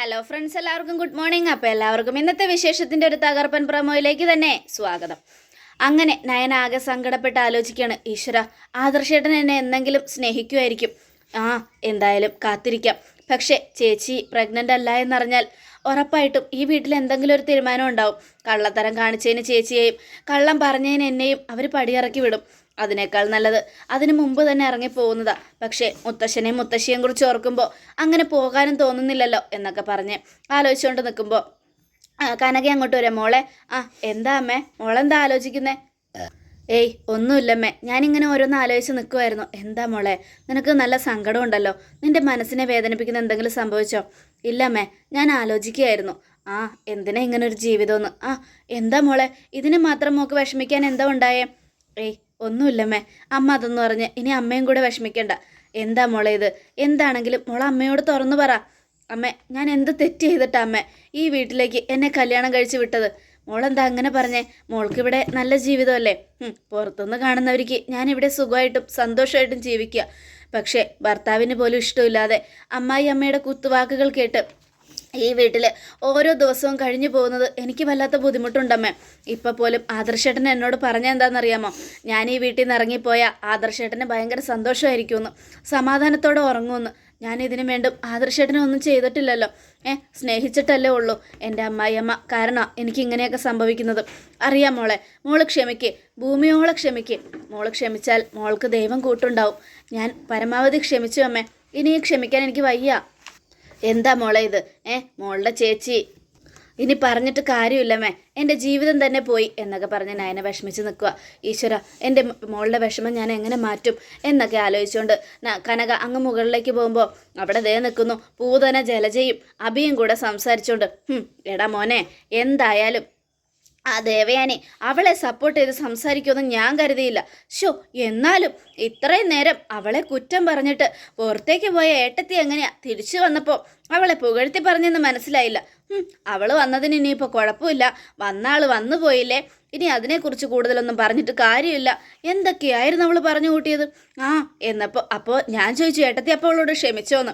Hello friends എല്ലാവർക്കും good morning അപ്പോൾ എല്ലാവർക്കും ഇന്നത്തെ വിശേഷത്തിന്റെ ഒരു തകർപ്പൻ പ്രമോയിലേക്ക് തന്നെ സ്വാഗതം. അങ്ങനെ നയന ആകെ സങ്കടപ്പെട്ട് ആലോചിക്കുകയാണ്. ഈശ്വര ആദർശേട്ടൻ എന്നെ എന്തെങ്കിലും സ്നേഹിക്കുമായിരിക്കും. ആ എന്തായാലും കാത്തിരിക്കാം. പക്ഷേ ചേച്ചി പ്രഗ്നന്റ് അല്ല എന്നറിഞ്ഞാൽ ഉറപ്പായിട്ടും ഈ വീട്ടിൽ എന്തെങ്കിലും ഒരു തീരുമാനം ഉണ്ടാവും. കള്ളത്തരം കാണിച്ചതിന് ചേച്ചിയെയും കള്ളം പറഞ്ഞതിന് എന്നെയും അവർ പടിയിറക്കി വിടും. അതിനേക്കാൾ നല്ലത് അതിനു മുമ്പ് തന്നെ ഇറങ്ങി ഇറങ്ങിപ്പോകുന്നതാ. പക്ഷേ മുത്തശ്ശനെയും മുത്തശ്ശിയെയും കുറിച്ച് ഓർക്കുമ്പോൾ അങ്ങനെ പോകാനും തോന്നുന്നില്ലല്ലോ എന്നൊക്കെ പറഞ്ഞ് ആലോചിച്ചുകൊണ്ട് നിൽക്കുമ്പോൾ കനക അങ്ങോട്ട് വരാം. മോളെ ആ എന്താ അമ്മേ? മോളെന്താ ആലോചിക്കുന്നേ? ഏയ് ഒന്നുമില്ലമ്മേ. ഞാനിങ്ങനെ ഓരോന്ന് ആലോചിച്ച് നിൽക്കുമായിരുന്നു എന്താ മോളെ? നിനക്ക് നല്ല സങ്കടമുണ്ടല്ലോ നിന്റെ മനസ്സിനെ വേദനിപ്പിക്കുന്ന എന്തെങ്കിലും സംഭവിച്ചോ? ഇല്ലമ്മേ ഞാൻ ആലോചിക്കുകയായിരുന്നു. ആ എന്തിനാ ഇങ്ങനെ ഒരു ജീവിതമെന്ന്? ആ എന്താ മോളെ ഇതിന് മാത്രം മോക്ക് വിഷമിക്കാൻ എന്താ ഉണ്ടായേ? ഏയ് ഒന്നുമില്ലമ്മേ. അമ്മ അതൊന്നും പറഞ്ഞ് ഇനി അമ്മയും കൂടെ വിഷമിക്കണ്ട. എന്താ മോളെ ഇത്? എന്താണെങ്കിലും മോളെ അമ്മയോട് തുറന്നു പറ. അമ്മേ ഞാൻ എന്ത് തെറ്റ് ചെയ്തിട്ടാ അമ്മേ ഈ വീട്ടിലേക്ക് എന്നെ കല്യാണം കഴിച്ച് വിട്ടത്? മോളെന്താ അങ്ങനെ പറഞ്ഞേ? മോൾക്കിവിടെ നല്ല ജീവിതമല്ലേ? പുറത്തുനിന്ന് കാണുന്നവർക്ക് ഞാനിവിടെ സുഖമായിട്ടും സന്തോഷമായിട്ടും ജീവിക്കുക. പക്ഷേ ഭർത്താവിന് പോലും ഇഷ്ടമില്ലാതെ അമ്മായി അമ്മയുടെ കുത്തുവാക്കുകൾ കേട്ട് ഈ വീട്ടിൽ ഓരോ ദിവസവും കഴിഞ്ഞു പോകുന്നത് എനിക്ക് വല്ലാത്ത ബുദ്ധിമുട്ടുണ്ടമ്മേ. ഇപ്പം പോലും ആദർശേട്ടൻ എന്നോട് പറഞ്ഞ എന്താണെന്നറിയാമോ? ഞാൻ ഈ വീട്ടിൽ നിന്ന് ഇറങ്ങിപ്പോയാൽ ആദർശേട്ടന് ഭയങ്കര സന്തോഷമായിരിക്കുമെന്ന്. സമാധാനത്തോടെ ഉറങ്ങുമെന്ന്. ഞാൻ ഇതിനു വേണ്ടും ആദർശേട്ടനെ ഒന്നും ചെയ്തിട്ടില്ലല്ലോ. ഏ സ്നേഹിച്ചിട്ടല്ലേ ഉള്ളൂ. എന്റെ അമ്മായിയമ്മ കാരണം എനിക്ക് ഇങ്ങനെയൊക്കെ സംഭവിക്കുന്നത്. അറിയാം മോളെ മോൾ ക്ഷമിക്ക്. ഭൂമിയോളെ ക്ഷമിക്ക്. മോൾ ക്ഷമിച്ചാൽ മോൾക്ക് ദൈവം കൂട്ടുണ്ടാവും. ഞാൻ പരമാവധി ക്ഷമിച്ചു അമ്മേ. ഇനി ക്ഷമിക്കാൻ എനിക്ക് വയ്യ. എന്താ മോളെ ഇത്? ഏ മോളുടെ ചേച്ചി. ഇനി പറഞ്ഞിട്ട് കാര്യമില്ലമ്മേ എന്റെ ജീവിതം തന്നെ പോയി എന്നൊക്കെ പറഞ്ഞ് നയന വിഷമിച്ച് നിൽക്കുക ഈശ്വര എന്റെ മോളുടെ വിഷമം ഞാൻ എങ്ങനെ മാറ്റും എന്നൊക്കെ ആലോചിച്ചുകൊണ്ട് കനക അങ്ങ് മുകളിലേക്ക് പോകുമ്പോൾ അവിടെ ദേ നിൽക്കുന്നു. പൂതന ജലജയും അഭിയും കൂടെ സംസാരിച്ചുകൊണ്ട് എടാ മോനെ എന്തായാലും ആ ദേവയാനെ അവളെ സപ്പോർട്ട് ചെയ്ത് സംസാരിക്കുമെന്ന് ഞാൻ കരുതിയില്ല. ഷോ എന്നാലും ഇത്രയും നേരം അവളെ കുറ്റം പറഞ്ഞിട്ട് പുറത്തേക്ക് പോയ ഏട്ടത്തി എങ്ങനെയാ തിരിച്ചു വന്നപ്പോൾ അവളെ പുകഴ്ത്തി പറഞ്ഞെന്ന് മനസ്സിലായില്ല. അവൾ വന്നതിന് ഇനിയിപ്പോൾ കുഴപ്പമില്ല. വന്ന ആൾ വന്നു പോയില്ലേ? ഇനി അതിനെക്കുറിച്ച് കൂടുതലൊന്നും പറഞ്ഞിട്ട് കാര്യമില്ല. എന്തൊക്കെയായിരുന്നു അവൾ പറഞ്ഞു കൂട്ടിയത്? ആ എന്നപ്പോൾ അപ്പോൾ ഞാൻ ചോദിച്ചു ഏട്ടത്തി അപ്പോൾ അവളോട് ക്ഷമിച്ചോന്ന്.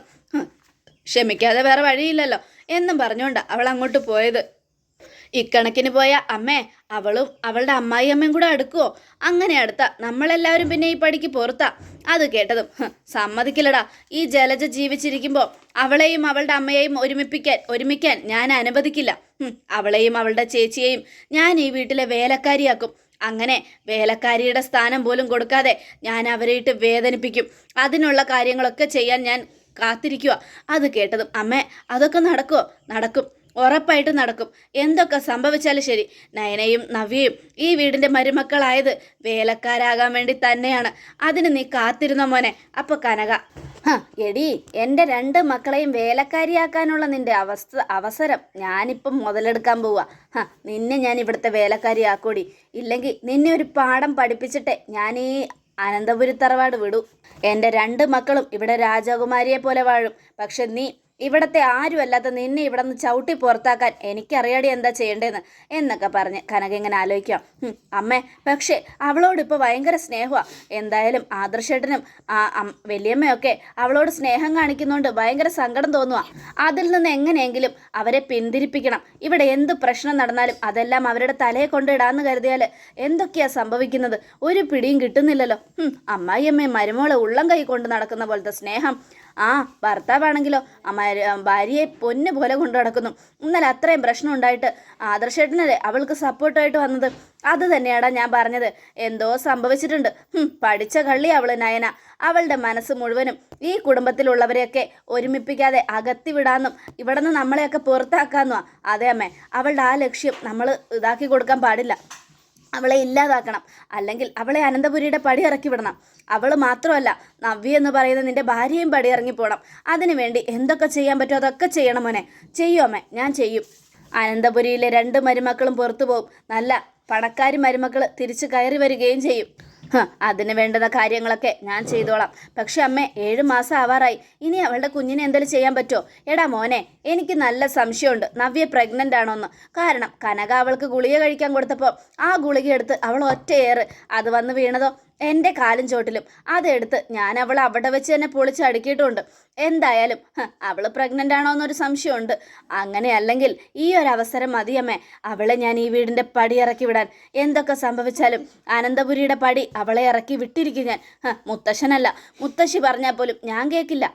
ക്ഷമിക്കാതെ വേറെ വഴിയില്ലല്ലോ. എന്നും പറഞ്ഞുകൊണ്ട് അവൾ അങ്ങോട്ട് പോയത്. ഇക്കണക്കിന് പോയ അമ്മേ അവളും അവളുടെ അമ്മായി അമ്മയും കൂടെ അടുക്കുവോ? അങ്ങനെ അടുത്ത നമ്മളെല്ലാവരും പിന്നെ ഈ പടിക്ക് പുറത്താ. അത് കേട്ടതും സമ്മതിക്കില്ലടാ. ഈ ജലജ ജീവിച്ചിരിക്കുമ്പോൾ അവളെയും അവളുടെ അമ്മയെയും ഒരുമിപ്പിക്കാൻ ഒരുമിക്കാൻ ഞാൻ അനുവദിക്കില്ല. അവളെയും അവളുടെ ചേച്ചിയെയും ഞാൻ ഈ വീട്ടിലെ വേലക്കാരിയാക്കും. അങ്ങനെ വേലക്കാരിയുടെ സ്ഥാനം പോലും കൊടുക്കാതെ ഞാൻ അവരെ ഇട്ട് വേദനിപ്പിക്കും. അതിനുള്ള കാര്യങ്ങളൊക്കെ ചെയ്യാൻ ഞാൻ കാത്തിരിക്കുക അത് കേട്ടതും അമ്മേ അതൊക്കെ നടക്കുമോ നടക്കും. ഉറപ്പായിട്ട് നടക്കും. എന്തൊക്കെ സംഭവിച്ചാലും ശരി. നയനയും നവ്യയും ഈ വീടിന്റെ മരുമക്കളായത് വേലക്കാരാകാൻ വേണ്ടി തന്നെയാണ്. അതിന് നീ കാത്തിരുന്ന മോനെ? അപ്പോൾ കനക. എടി എന്റെ രണ്ട് മക്കളെയും വേലക്കാരിയാക്കാനുള്ള നിന്റെ അവസ്ഥ അവസരം ഞാനിപ്പം മുതലെടുക്കാൻ പോവാ. ഹ, നിന്നെ ഞാൻ ഇവിടുത്തെ വേലക്കാരിയാക്കൂടി. ഇല്ലെങ്കിൽ നിന്നെ ഒരു പാഠം പഠിപ്പിച്ചിട്ട് ഞാൻ ഈ അനന്തപുരി തറവാട് വിടൂ. എന്റെ രണ്ട് മക്കളും ഇവിടെ രാജകുമാരിയെ പോലെ വാഴും. പക്ഷെ നീ ഇവിടത്തെ ആരുമല്ലാത്ത നിന്നെ ഇവിടെ നിന്ന് ചവിട്ടി പുറത്താക്കാൻ എനിക്കറിയാടി എന്താ ചെയ്യേണ്ടതെന്ന് എന്നൊക്കെ പറഞ്ഞ് കനക ഇങ്ങനെ ആലോചിക്കാം. അമ്മേ പക്ഷേ അവളോട് ഇപ്പോൾ ഭയങ്കര സ്നേഹമാണ് എന്തായാലും ആദർശേട്ടനും വലിയമ്മയൊക്കെ അവളോട് സ്നേഹം കാണിക്കുന്നതുകൊണ്ട് ഭയങ്കര സങ്കടം തോന്നുക അതിൽ നിന്ന് എങ്ങനെയെങ്കിലും അവരെ പിന്തിരിപ്പിക്കണം. ഇവിടെ എന്ത് പ്രശ്നം നടന്നാലും അതെല്ലാം അവരുടെ തലയെ കൊണ്ടിടാന്ന് കരുതിയാൽ എന്തൊക്കെയാ സംഭവിക്കുന്നത്? ഒരു പിടിയും കിട്ടുന്നില്ലല്ലോ. അമ്മായിയമ്മയും മരുമോളെ ഉള്ളം കൈ കൊണ്ട് നടക്കുന്ന പോലത്തെ സ്നേഹം. ആ ഭർത്താവാണെങ്കിലോ ഭാര്യയെ പൊന്നു പോലെ കൊണ്ടു നടക്കുന്നു. ഇന്നലെ അത്രയും പ്രശ്നം ഉണ്ടായിട്ട് ആദർശേട്ടനല്ലേ അവൾക്ക് സപ്പോർട്ടായിട്ട് വന്നത്? അത് തന്നെയാടാ ഞാൻ പറഞ്ഞത്. എന്തോ സംഭവിച്ചിട്ടുണ്ട്. പഠിച്ച കള്ളി അവൾ നയന. അവളുടെ മനസ്സ് മുഴുവനും ഈ കുടുംബത്തിലുള്ളവരെയൊക്കെ ഒരുമിപ്പിക്കാതെ അകത്തി വിടാന്നും ഇവിടെ നിന്ന് നമ്മളെയൊക്കെ പുറത്താക്കാന്നുവാ. അതെ അമ്മേ അവളുടെ ആ ലക്ഷ്യം നമ്മൾ ഇതാക്കി കൊടുക്കാൻ പാടില്ല. അവളെ ഇല്ലാതാക്കണം. അല്ലെങ്കിൽ അവളെ അനന്തപുരിയുടെ പടി ഇറക്കി വിടണം. അവൾ മാത്രമല്ല നവ്യ എന്ന് പറയുന്ന നിന്റെ ഭാര്യയും പടി ഇറങ്ങി പോകണം അതിനു വേണ്ടി എന്തൊക്കെ ചെയ്യാൻ പറ്റുമോ അതൊക്കെ ചെയ്യണം മോനെ. ചെയ്യും അമ്മേ ഞാൻ ചെയ്യും. അനന്തപുരിയിലെ രണ്ട് മരുമക്കളും പുറത്തു പോകും നല്ല പണക്കാരി മരുമക്കൾ തിരിച്ചു കയറി വരികയും ചെയ്യും. അതിന് വേണ്ടുന്ന കാര്യങ്ങളൊക്കെ ഞാൻ ചെയ്തോളാം. പക്ഷെ അമ്മ ഏഴ് മാസം ആവാറായി. ഇനി അവളുടെ കുഞ്ഞിനെ എന്തെങ്കിലും ചെയ്യാൻ പറ്റുമോ എടാ മോനെ എനിക്ക് നല്ല സംശയമുണ്ട്. നവ്യ പ്രഗ്നന്റ് ആണോന്ന്. കാരണം കനക അവൾക്ക് ഗുളിക കഴിക്കാൻ കൊടുത്തപ്പോൾ ആ ഗുളിക എടുത്ത് അവൾ ഒറ്റയേറ്. അത് വന്ന് വീണതോ? എന്റെ കാലും ചോട്ടിലും. അതെടുത്ത് ഞാൻ അവൾ അവിടെ വെച്ച് തന്നെ പൊളിച്ച് അടുക്കിയിട്ടുണ്ട്. എന്തായാലും അവൾ പ്രഗ്നന്റ് ആണോ എന്നൊരു സംശയമുണ്ട്. അങ്ങനെ അല്ലെങ്കിൽ ഈ ഒരു അവസരം മതിയമ്മേ. അവളെ ഞാൻ ഈ വീടിന്റെ പടി ഇറക്കി വിടാൻ. എന്തൊക്കെ സംഭവിച്ചാലും അനന്തപുരിയുടെ പടി അവളെ ഇറക്കി വിട്ടിരിക്കും ഞാൻ. മുത്തശ്ശനല്ല. മുത്തശ്ശി പറഞ്ഞാൽ പോലും ഞാൻ കേൾക്കില്ല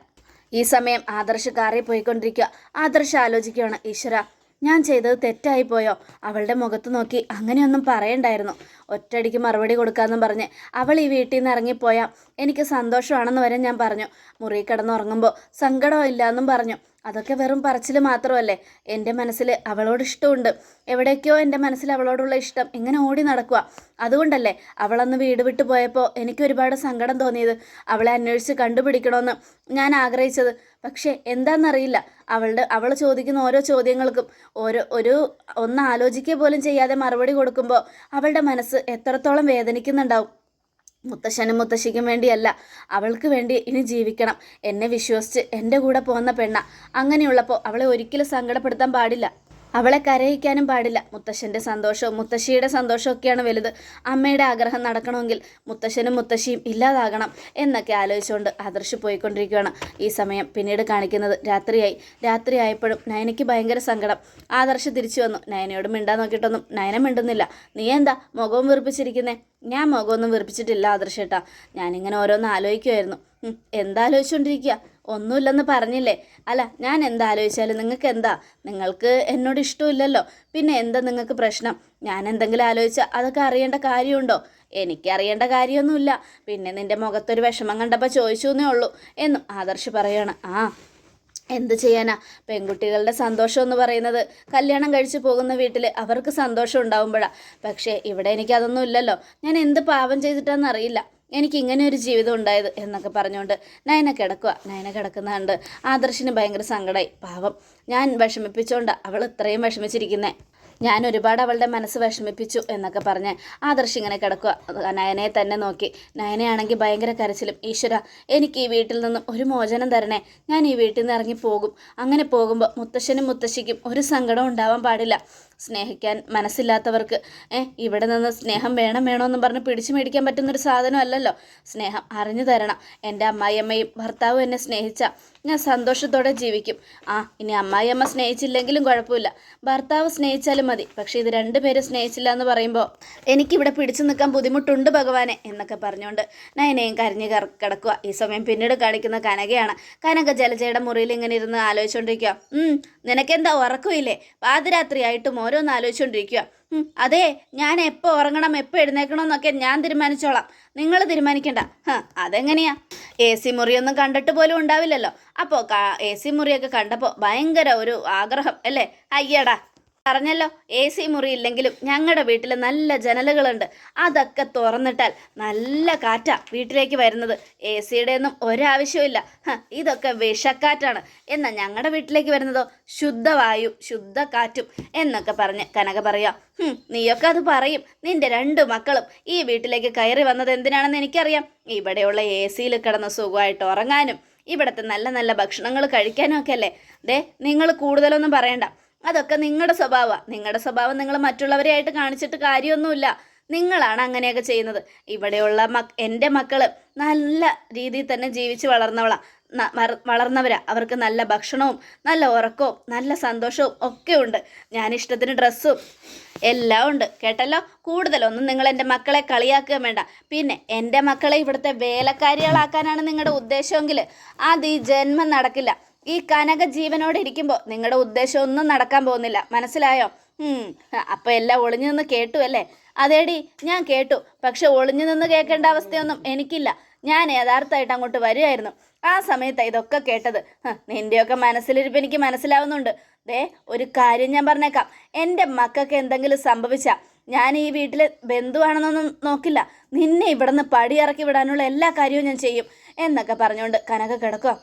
ഈ സമയം ആദർശ് കാറിൽ പോയിക്കൊണ്ടിരിക്കുക. ആദർശ് ആലോചിക്കുകയാണ് ഈശ്വര ഞാൻ ചെയ്തത് തെറ്റായി പോയോ? അവളുടെ മുഖത്ത് നോക്കി അങ്ങനെയൊന്നും പറയണ്ടായിരുന്നു. ഒറ്റയടിക്ക് മറുപടി കൊടുക്കാമെന്നും പറഞ്ഞ് അവൾ ഈ വീട്ടിൽ നിന്ന് ഇറങ്ങിപ്പോയാൽ എനിക്ക് സന്തോഷമാണെന്ന് വരെ ഞാൻ പറഞ്ഞു. മുറി കിടന്നുറങ്ങുമ്പോൾ സങ്കടമില്ല എന്നും പറഞ്ഞു. അതൊക്കെ വെറും പറച്ചിൽ മാത്രമല്ലേ. എന്റെ മനസ്സിൽ അവളോട് ഇഷ്ടമുണ്ട്. എവിടേക്കോ എന്റെ മനസ്സിൽ അവളോടുള്ള ഇഷ്ടം ഇങ്ങനെ ഓടി നടക്കുക അതുകൊണ്ടല്ലേ അവളന്ന് വീട് വിട്ടു പോയപ്പോൾ എനിക്ക് ഒരുപാട് സങ്കടം തോന്നിയത്. അവളെ അന്വേഷിച്ച് കണ്ടുപിടിക്കണമെന്ന് ഞാൻ ആഗ്രഹിച്ചത്. പക്ഷേ എന്താണെന്നറിയില്ല അവളുടെ അവൾ ചോദിക്കുന്ന ഓരോ ചോദ്യങ്ങൾക്കും ഓരോ ഒരു ഒന്ന് ആലോചിക്കുക പോലും ചെയ്യാതെ മറുപടി കൊടുക്കുമ്പോൾ അവളുടെ മനസ്സ് എത്രത്തോളം വേദനിക്കുന്നുണ്ടാവും. മുത്തശ്ശനും മുത്തശ്ശിക്കും വേണ്ടിയല്ല. അവൾക്ക് വേണ്ടി ഇനി ജീവിക്കണം. എന്നെ വിശ്വസിച്ച് എന്റെ കൂടെ പോകുന്ന പെണ്ണ. അങ്ങനെയുള്ളപ്പോൾ അവളെ ഒരിക്കലും സങ്കടപ്പെടുത്താൻ പാടില്ല. അവളെ കരയിക്കാനും പാടില്ല. മുത്തശ്ശന്റെ സന്തോഷവും മുത്തശ്ശിയുടെ സന്തോഷവും ഒക്കെയാണ് വലുത്. അമ്മയുടെ ആഗ്രഹം നടക്കണമെങ്കിൽ മുത്തശ്ശനും മുത്തശ്ശിയും ഇല്ലാതാകണം എന്നൊക്കെ ആലോചിച്ചുകൊണ്ട് ആദർശ് പോയിക്കൊണ്ടിരിക്കുകയാണ് ഈ സമയം. പിന്നീട് കാണിക്കുന്നത് രാത്രിയായി. രാത്രി രാത്രിയായപ്പോഴും നയനയ്ക്ക് ഭയങ്കര സങ്കടം. ആദർശ് തിരിച്ചു വന്നു. നയനയോട് മിണ്ടാൻ നോക്കിയിട്ടൊന്നും നയന മിണ്ടുന്നില്ല. നീ എന്താ മുഖവും വീർപ്പിച്ചിരിക്കുന്നേ ഞാൻ മുഖമൊന്നും വീർപ്പിച്ചിട്ടില്ല ആദർശേട്ടാ ഞാനിങ്ങനെ ഓരോന്ന് ആലോചിക്കുമായിരുന്നു എന്താലോചിച്ചുകൊണ്ടിരിക്കുക ഒന്നുമില്ലെന്ന് പറഞ്ഞില്ലേ? അല്ല ഞാൻ എന്താലോചിച്ചാലും നിങ്ങൾക്ക് എന്താ നിങ്ങൾക്ക് എന്നോട് ഇഷ്ടമില്ലല്ലോ പിന്നെ എന്താ നിങ്ങൾക്ക് പ്രശ്നം? ഞാൻ എന്തെങ്കിലും ആലോചിച്ചാൽ അതൊക്കെ അറിയേണ്ട കാര്യമുണ്ടോ? എനിക്കറിയേണ്ട കാര്യമൊന്നുമില്ല. പിന്നെ നിന്റെ മുഖത്തൊരു വിഷമം കണ്ടപ്പോൾ ചോദിച്ചു എന്നേ ഉള്ളൂ. എന്നും ആദർശ് പറയാണ്. ആ എന്ത് ചെയ്യാനാ? പെൺകുട്ടികളുടെ സന്തോഷം എന്ന് പറയുന്നത് കല്യാണം കഴിച്ചു പോകുന്ന വീട്ടിൽ അവർക്ക് സന്തോഷം ഉണ്ടാവുമ്പോഴാണ് പക്ഷേ ഇവിടെ എനിക്ക് അതൊന്നും ഇല്ലല്ലോ. ഞാൻ എന്ത് പാപം ചെയ്തിട്ടാണെന്ന് അറിയില്ല. എനിക്ക് ഇങ്ങനെ ഒരു ജീവിതം ഉണ്ടായത് എന്നൊക്കെ പറഞ്ഞുകൊണ്ട് നയന കിടക്കുക നയന കിടക്കുന്ന കണ്ട് ആദർശിന് ഭയങ്കര സങ്കടമായി പാവം. ഞാൻ വിഷമിപ്പിച്ചുകൊണ്ട് അവൾ ഇത്രയും വിഷമിച്ചിരിക്കുന്നേ. ഞാൻ ഒരുപാട് അവളുടെ മനസ്സ് വിഷമിപ്പിച്ചു എന്നൊക്കെ പറഞ്ഞ് ആദർശ് ഇങ്ങനെ കിടക്കുക. നയനയെ തന്നെ നോക്കി. നയനയാണെങ്കിൽ ഭയങ്കര കരച്ചിലും ഈശ്വര എനിക്ക് ഈ വീട്ടിൽ നിന്നും ഒരു മോചനം തരണേ. ഞാൻ ഈ വീട്ടിൽ നിന്ന് ഇറങ്ങി പോകും. അങ്ങനെ പോകുമ്പോൾ മുത്തശ്ശനും മുത്തശ്ശിക്കും ഒരു സങ്കടം ഉണ്ടാവാൻ പാടില്ല. സ്നേഹിക്കാൻ മനസ്സില്ലാത്തവർക്ക് ഇവിടെ നിന്ന് സ്നേഹം വേണം വേണമെന്നും പറഞ്ഞ് പിടിച്ചു മേടിക്കാൻ പറ്റുന്നൊരു സാധനമല്ലല്ലോ. സ്നേഹം അറിഞ്ഞു തരണം. എന്റെ അമ്മായിയമ്മയും ഭർത്താവും എന്നെ സ്നേഹിച്ച ഞാൻ സന്തോഷത്തോടെ ജീവിക്കും. ആ ഇനി അമ്മായിയമ്മ സ്നേഹിച്ചില്ലെങ്കിലും കുഴപ്പമില്ല. ഭർത്താവ് സ്നേഹിച്ചാലും മതി. പക്ഷേ ഇത് രണ്ടുപേരും സ്നേഹിച്ചില്ല എന്ന് പറയുമ്പോൾ എനിക്കിവിടെ പിടിച്ചു നിൽക്കാൻ ബുദ്ധിമുട്ടുണ്ട് ഭഗവാനെ എന്നൊക്കെ പറഞ്ഞുകൊണ്ട് നയനയും കരഞ്ഞ് കിടക്കുക ഈ സമയം പിന്നീട് കാണിക്കുന്ന കനകയാണ്. കനക ജലജയുടെ മുറിയിൽ ഇങ്ങനെ ഇരുന്ന് ആലോചിച്ചുകൊണ്ടിരിക്കുക നിനക്കെന്താ ഉറക്കമില്ലേ? പാതിരാത്രിയായിട്ടും ഓരോന്ന് ആലോചിച്ചുകൊണ്ടിരിക്കുക അതെ ഞാൻ എപ്പോൾ ഉറങ്ങണം എപ്പോൾ എഴുന്നേക്കണം എന്നൊക്കെ ഞാൻ തീരുമാനിച്ചോളാം. നിങ്ങൾ തീരുമാനിക്കണ്ട. അതെങ്ങനെയാ? എ സി മുറിയൊന്നും കണ്ടിട്ട് പോലും ഉണ്ടാവില്ലല്ലോ. അപ്പോൾ എ സി മുറിയൊക്കെ കണ്ടപ്പോൾ ഭയങ്കര ഒരു ആഗ്രഹം അല്ലേ? അയ്യടാ. പറഞ്ഞല്ലോ എ സി മുറി ഇല്ലെങ്കിലും ഞങ്ങളുടെ വീട്ടിൽ നല്ല ജനലുകളുണ്ട്. അതൊക്കെ തുറന്നിട്ടാൽ നല്ല കാറ്റാ വീട്ടിലേക്ക് വരുന്നത്. എ സിയുടെ ഒന്നും ഒരാവശ്യമില്ല ഇതൊക്കെ വിഷക്കാറ്റാണ്. എന്നാൽ ഞങ്ങളുടെ വീട്ടിലേക്ക് വരുന്നതോ? ശുദ്ധവായു ശുദ്ധ കാറ്റും എന്നൊക്കെ പറഞ്ഞ് കനക പറയാം നീയൊക്കെ അത് പറയും. നിന്റെ രണ്ടു മക്കളും ഈ വീട്ടിലേക്ക് കയറി വന്നത് എന്തിനാണെന്ന് എനിക്കറിയാം. ഇവിടെയുള്ള എ സിയിൽ കിടന്ന് സുഖമായിട്ട് ഉറങ്ങാനും ഇവിടുത്തെ നല്ല നല്ല ഭക്ഷണങ്ങൾ കഴിക്കാനും ഒക്കെ അല്ലേ? ദേ നിങ്ങൾ കൂടുതലൊന്നും പറയണ്ട. അതൊക്കെ നിങ്ങളുടെ സ്വഭാവമാണ് നിങ്ങളുടെ സ്വഭാവം നിങ്ങൾ മറ്റുള്ളവരെ ആയിട്ട് കാണിച്ചിട്ട് കാര്യമൊന്നുമില്ല. നിങ്ങളാണ് അങ്ങനെയൊക്കെ ചെയ്യുന്നത്. ഇവിടെയുള്ള മക് എന്റെ മക്കൾ നല്ല രീതിയിൽ തന്നെ ജീവിച്ച് വളർന്നവളാ. ന- വളർന്നവരാ. അവർക്ക് നല്ല ഭക്ഷണവും നല്ല ഉറക്കവും നല്ല സന്തോഷവും ഒക്കെ ഉണ്ട്. ഞാൻ ഇഷ്ടത്തിന് ഡ്രസ്സും എല്ലാം ഉണ്ട്. കേട്ടല്ലോ? കൂടുതലൊന്നും നിങ്ങൾ എന്റെ മക്കളെ കളിയാക്കുക വേണ്ട. പിന്നെ എന്റെ മക്കളെ ഇവിടുത്തെ വേലക്കാരികളാക്കാനാണ് നിങ്ങളുടെ ഉദ്ദേശമെങ്കിൽ അത് ഈ ജന്മം നടക്കില്ല. ഈ കനക ജീവനോടെ ഇരിക്കുമ്പോൾ നിങ്ങളുടെ ഉദ്ദേശം ഒന്നും നടക്കാൻ പോകുന്നില്ല. മനസ്സിലായോ? അപ്പോൾ അപ്പൊ എല്ലാം ഒളിഞ്ഞു നിന്ന് കേട്ടു അല്ലേ? അതേടി ഞാൻ കേട്ടു. പക്ഷെ ഒളിഞ്ഞു നിന്ന് കേൾക്കേണ്ട അവസ്ഥയൊന്നും എനിക്കില്ല. ഞാൻ യഥാർത്ഥമായിട്ട് അങ്ങോട്ട് വരുമായിരുന്നു ആ സമയത്ത് ഇതൊക്കെ കേട്ടത്. നിന്റെയൊക്കെ മനസ്സിലിരിപ്പ് എനിക്ക് മനസ്സിലാവുന്നുണ്ട്. ദേ ഒരു കാര്യം ഞാൻ പറഞ്ഞേക്കാം. എന്റെ മക്കൾക്ക് എന്തെങ്കിലും സംഭവിച്ചാൽ ഞാൻ ഈ വീട്ടിലെ ബന്ധുവാണെന്നൊന്നും നോക്കില്ല. നിന്നെ ഇവിടുന്ന് പടിയിറക്കി വിടാനുള്ള എല്ലാ കാര്യവും ഞാൻ ചെയ്യും എന്നൊക്കെ പറഞ്ഞുകൊണ്ട് കനക കിടക്കുക.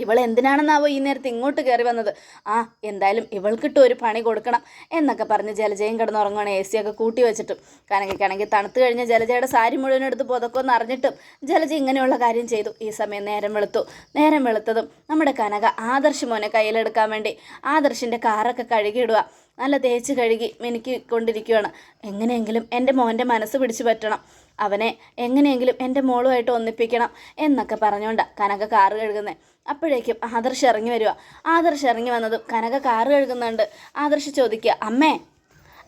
ഇവൾ എന്തിനാണെന്നാവോ ഈ നേരത്തെ ഇങ്ങോട്ട് കയറി വന്നത്? ആ എന്തായാലും ഇവൾക്കിട്ട് ഒരു പണി കൊടുക്കണം എന്നൊക്കെ പറഞ്ഞ് ജലജയും കിടന്നുറങ്ങുകയാണ് എ സി ഒക്കെ കൂട്ടി വെച്ചിട്ടും. കനകയ്ക്കാണെങ്കിൽ തണുത്ത് കഴിഞ്ഞ ജലജയുടെ സാരി മുഴുവൻ എടുത്ത് പുതക്കൊന്ന് അറിഞ്ഞിട്ടും ജലജ ഇങ്ങനെയുള്ള കാര്യം ചെയ്തു. ഈ സമയം നേരം വെളുത്തു. നേരം വെളുത്തതും നമ്മുടെ കനക ആദർശ് മോനെ കയ്യിലെടുക്കാൻ വേണ്ടി ആദർശിന്റെ കാറൊക്കെ കഴുകിയിടുക. നല്ല തേച്ച് കഴുകി മിനുക്കി കൊണ്ടിരിക്കുകയാണ് എങ്ങനെയെങ്കിലും എന്റെ മോന്റെ മനസ്സ് പിടിച്ചു പറ്റണം. അവനെ എങ്ങനെയെങ്കിലും എന്റെ മോളുമായിട്ട് ഒന്നിപ്പിക്കണം എന്നൊക്കെ പറഞ്ഞുകൊണ്ട് കനക കാറ് കഴുകുന്നത് അപ്പോഴേക്കും ആദർശ് ഇറങ്ങി വരിക ആദർശ് ഇറങ്ങി വന്നതും കനക കാറ് കഴുകുന്നുണ്ട്. ആദർശ് ചോദിക്കുക അമ്മേ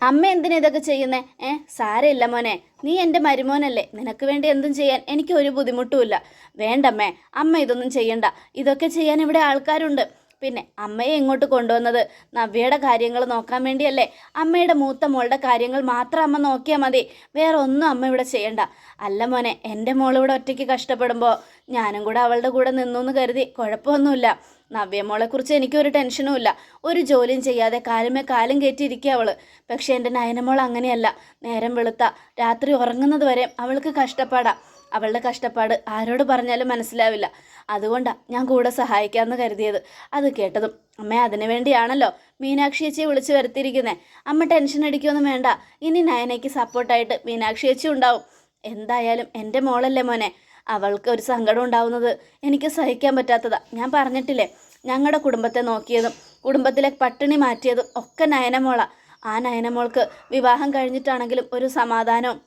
അമ്മ എന്തിനാ ഇതൊക്കെ ചെയ്യുന്നേ? ഏ സാരയില്ല മോനെ. നീ എന്റെ മരുമോനല്ലേ. നിനക്ക് വേണ്ടി എന്തും ചെയ്യാൻ എനിക്ക് ഒരു ബുദ്ധിമുട്ടുമില്ല. വേണ്ടമ്മേ അമ്മ ഇതൊന്നും ചെയ്യണ്ട. ഇതൊക്കെ ചെയ്യാൻ ഇവിടെ ആൾക്കാരുണ്ട്. പിന്നെ അമ്മയെ ഇങ്ങോട്ട് കൊണ്ടുവന്നത്? നവ്യയുടെ കാര്യങ്ങൾ നോക്കാൻ വേണ്ടിയല്ലേ? അമ്മയുടെ മൂത്ത മോളുടെ കാര്യങ്ങൾ മാത്രം അമ്മ നോക്കിയാൽ മതി. വേറെ ഒന്നും അമ്മ ഇവിടെ ചെയ്യണ്ട. അല്ല മോനെ എന്റെ മോളിവിടെ ഒറ്റയ്ക്ക് കഷ്ടപ്പെടുമ്പോൾ ഞാനും കൂടെ അവളുടെ കൂടെ നിന്നു എന്ന് കരുതി കുഴപ്പമൊന്നുമില്ല. നവ്യമോളെക്കുറിച്ച് എനിക്കൊരു ടെൻഷനും ഇല്ല. ഒരു ജോലിയും ചെയ്യാതെ കാലുമേ കാലും കയറ്റിയിരിക്കുക അവൾ പക്ഷേ എന്റെ നയനമോൾ അങ്ങനെയല്ല. നേരം വെളുത്ത. രാത്രി ഉറങ്ങുന്നത് വരെ അവൾക്ക് കഷ്ടപ്പാടാ. അവളുടെ കഷ്ടപ്പാട് ആരോട് പറഞ്ഞാലും മനസ്സിലാവില്ല. അതുകൊണ്ടാണ് ഞാൻ കൂടെ സഹായിക്കാമെന്ന് കരുതിയത്. അത് കേട്ടതും അമ്മ അതിനു വേണ്ടിയാണല്ലോ മീനാക്ഷി ചേച്ചിയെ വിളിച്ചു വരുത്തിയിരിക്കുന്നത് അമ്മ ടെൻഷൻ അടിക്കൊന്നും വേണ്ട. ഇനി നയനയ്ക്ക് സപ്പോർട്ടായിട്ട് മീനാക്ഷി ചേച്ചി ഉണ്ടാവും. എന്തായാലും എന്റെ മോളല്ലേ മോനെ. അവൾക്ക് ഒരു സങ്കടം ഉണ്ടാവുന്നത് എനിക്ക് സഹിക്കാൻ പറ്റാത്തതാ. ഞാൻ പറഞ്ഞിട്ടില്ലേ? ഞങ്ങളുടെ കുടുംബത്തെ നോക്കിയതും കുടുംബത്തിലെ പട്ടിണി മാറ്റിയതും ഒക്കെ നയനമോളാ. ആ നയനമോൾക്ക് വിവാഹം കഴിഞ്ഞിട്ടാണെങ്കിലും ഒരു സമാധാനവും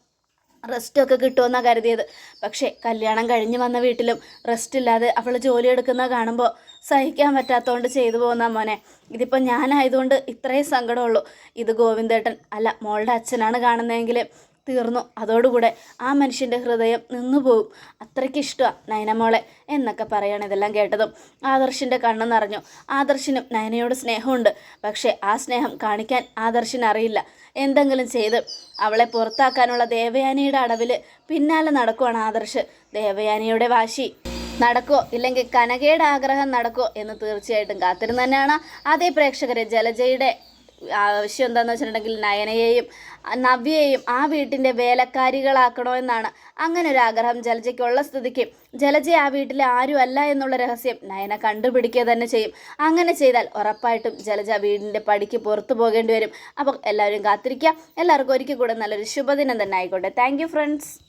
റെസ്റ്റൊക്കെ കിട്ടുമെന്നാണ് കരുതിയത്. പക്ഷേ കല്യാണം കഴിഞ്ഞ് വന്ന വീട്ടിലും റെസ്റ്റ് ഇല്ലാതെ അവൾ ജോലി എടുക്കുന്ന കാണുമ്പോൾ സഹിക്കാൻ പറ്റാത്തതുകൊണ്ട് ചെയ്തു പോകുന്ന മോനെ. ഇതിപ്പോൾ ഞാനായതുകൊണ്ട് ഇത്രയും സങ്കടമുള്ളൂ ഇത് ഗോവിന്ദേട്ടൻ അല്ല മോളുടെ അച്ഛനാണ് കാണുന്നതെങ്കിൽ തീർന്നു. അതോടുകൂടെ ആ മനുഷ്യന്റെ ഹൃദയം നിന്നു പോവും. അത്രയ്ക്ക് ഇഷ്ടമാണ് നയനമോളെ എന്നൊക്കെ പറയാണ് ഇതെല്ലാം കേട്ടതും. ആദർശിന്റെ കണ്ണ് നിറഞ്ഞു. ആദർശിനും നയനയോട് സ്നേഹമുണ്ട്. പക്ഷേ ആ സ്നേഹം കാണിക്കാൻ ആദർശിന് അറിയില്ല. എന്തെങ്കിലും ചെയ്ത് അവളെ പുറത്താക്കാനുള്ള ദേവയാനിയുടെ അടവിൽ പിന്നാലെ നടക്കുവാണ് ആദർശ്. ദേവയാനിയുടെ വാശി. നടക്കോ ഇല്ലെങ്കിൽ കനകയുടെ ആഗ്രഹം നടക്കോ എന്ന് തീർച്ചയായിട്ടും കാത്തിരുന്ന് തന്നെയാണ് അതേ പ്രേക്ഷകരെ ജലജയുടെ ആവശ്യം എന്താണെന്ന് വെച്ചിട്ടുണ്ടെങ്കിൽ നയനയെയും നവ്യയെയും ആ വീട്ടിന്റെ വേലക്കാരികളാക്കണോ എന്നാണ് അങ്ങനെ ഒരു ആഗ്രഹം ജലജയ്ക്കുള്ള സ്ഥിതിക്ക്. ജലജ ആ വീട്ടിലെ ആരും അല്ല എന്നുള്ള രഹസ്യം നയന കണ്ടുപിടിക്കുക തന്നെ ചെയ്യും. അങ്ങനെ ചെയ്താൽ ഉറപ്പായിട്ടും ജലജ വീടിന്റെ പടിക്ക് പുറത്തു പോകേണ്ടി വരും. അപ്പോൾ എല്ലാവരും കാത്തിരിക്കുക. എല്ലാവർക്കും ഒരിക്കൽ കൂടെ നല്ലൊരു ശുഭദിനം തന്നെ ആയിക്കോട്ടെ. Thank friends